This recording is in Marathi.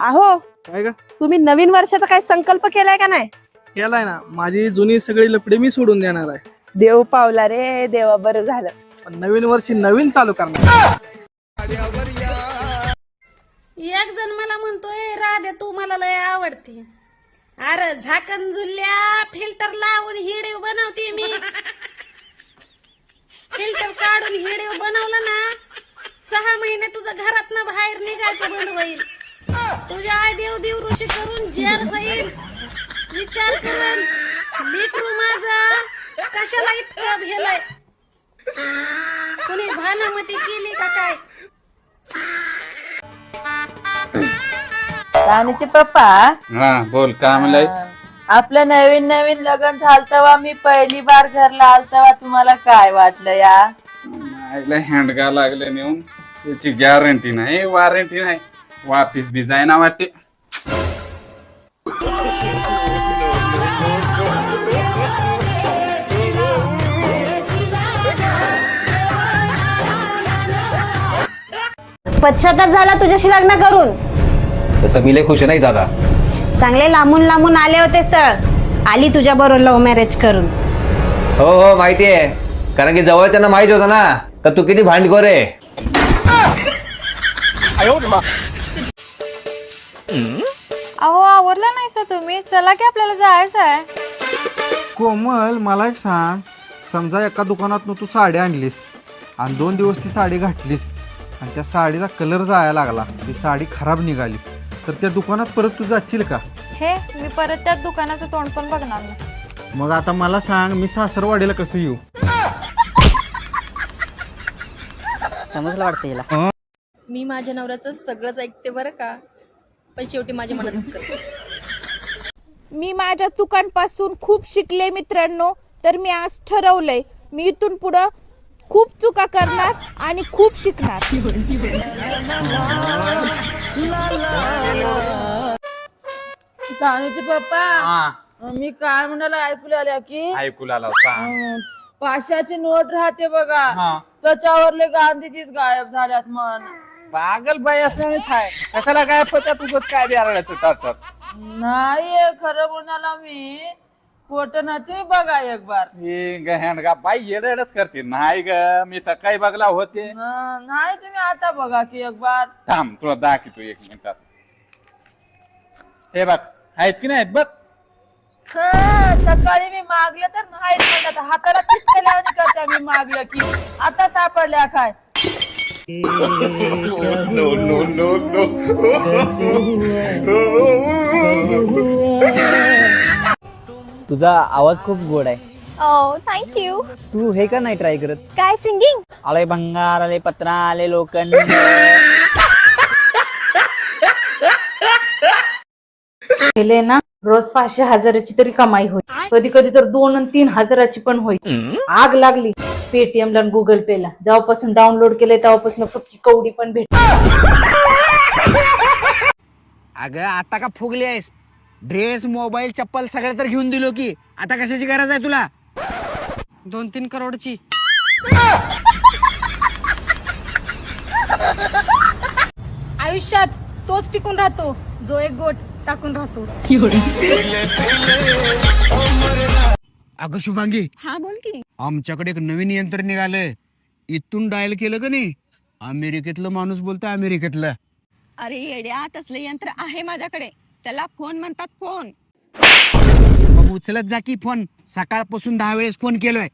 अहो काय का तुम्ही नवीन वर्षाचा काही संकल्प केलाय का नाही? केलाय ना. माझी जुनी सगळी लपडे मी सोडून देणार आहे. देव पावला रे देवा बरं झालं. पण नवीन वर्षी नवीन चालू करणार. एक जण मला म्हणतोय राधे तू मला लय आवडते. अरे झाकण झुल्या फिल्टर लावून हिडिओ बनवते मी. फिल्टर काढून हिडिओ बनवलं ना सहा महिने तुझं घरात बाहेर निघायचं बंद होईल. तुझ्या आई देव देव ऋषी करून जेर होईल. विचार करून. लेकरू माझा कशाला इतकं भेलय? कुणी भानामती केली का काय? सानीचे पप्पा? हा बोल काय म्हणलायस? आपलं नवीन नवीन लग्न झालं तेव्हा मी पहिली बार घरला आल तेव्हा तुम्हाला काय वाटलं या? आईला हँडगा लागले नेऊन. त्याची गॅरंटी नाही वॉरंटी नाही. वापिस बी जाय ना वाटते पश्चाताप झाला तुझ्याशी लग्न करून. तसं मी लय खुश नाही दादा. चांगले लांबून लांबून आले होते स्थळ. आली तुझ्या बरोबर लव्ह मॅरेज करून. हो हो माहिती आहे कारण की जवळच्यांना माहीत होतं ना. का तू किती भांडखोर आहे. अहो आवरला नाही सर तुम्ही. चला की आपल्याला जायचं आहे. कोमल मला एक सांग. समजा एका दुकानात तू साडी आणलीस आणि दोन दिवस ती साडी घातलीस आणि त्या साडीचा कलर जायला लागला ती साडी खराब निघाली तर त्या दुकानात परत तू जाशील का? हे मी परत त्या दुकानाचं तोंड पण बघणार नाही. मग आता मला सांग मी सासरवाडीला कसं येऊ? समजलं वाटतं मी माझ्या नवऱ्याचं सगळंच ऐकते बरं का. पण शेवटी माझ्या मनातच करते मी माझ्या चुकांपासून खूप शिकले मित्रांनो तर मी आज ठरवलंय मी इथून पुढं खूप चुका करणार आणि खूप शिकणार. सानूचे पप्पा हा. मी काय म्हणाला ऐकू आल्या की? ऐकू आला सांग अं, पाचशेची नोट राहते बघा. हा. त्याच्यावरले गांधीजीच गायब झाल्यात मन पागल बाई असल्यानेच आहे कशाला काय पत्या तुझं काय टाटत नाही खरं म्हणाला मी. ना तुम्ही बघा एक बार. हे बाई येडच करते. नाही ग मी सकाळी बघला होते. न- नाही तुम्ही आता बघा की एक बार. थांब तुला दाखवतो एक मिनिटात हे बघ आहेत की नाही? बघ. हं, सकाळी मी मागलं तर नाही म्हणत. हाताला करता मी मागलं की. आता सापडल्या काय? तुझा आवाज खूप गोड आहे. ओ थँक्यू तू हे का नाही ट्राय करत? काय सिंगिंग आले भंगार आले पत्रा आले लोखंड. केले ना रोज पाचशे हजाराची तरी कमाई होईल. कधी कधी तर दोन आणि तीन हजाराची पण होईल. आग लागली. पेटीएम ला गुगल पे ला. जेव्हापासून डाउनलोड केले तेव्हापासून पक्की कवडी पण भेट अगं आता का फुगली आहेस? ड्रेस मोबाईल चप्पल सगळं तर घेऊन दिलो की. आता कशाची गरज आहे तुला? दोन तीन करोडची. आयुष्यात तोच टिकून राहतो जो एक गोट टाकून राहतो. अगं शुभांगी. हा बोल की. आमच्याकडे एक नवीन यंत्र निघालंय. इथून डायल केलं का नाही? अमेरिकेतलं माणूस बोलतोय अमेरिकेतलं. अरे येड्या तसलं यंत्र आहे माझ्याकडे. त्याला फोन म्हणतात फोन मग उचलत जा की फोन सकाळपासून दहा वेळेस फोन केलोय.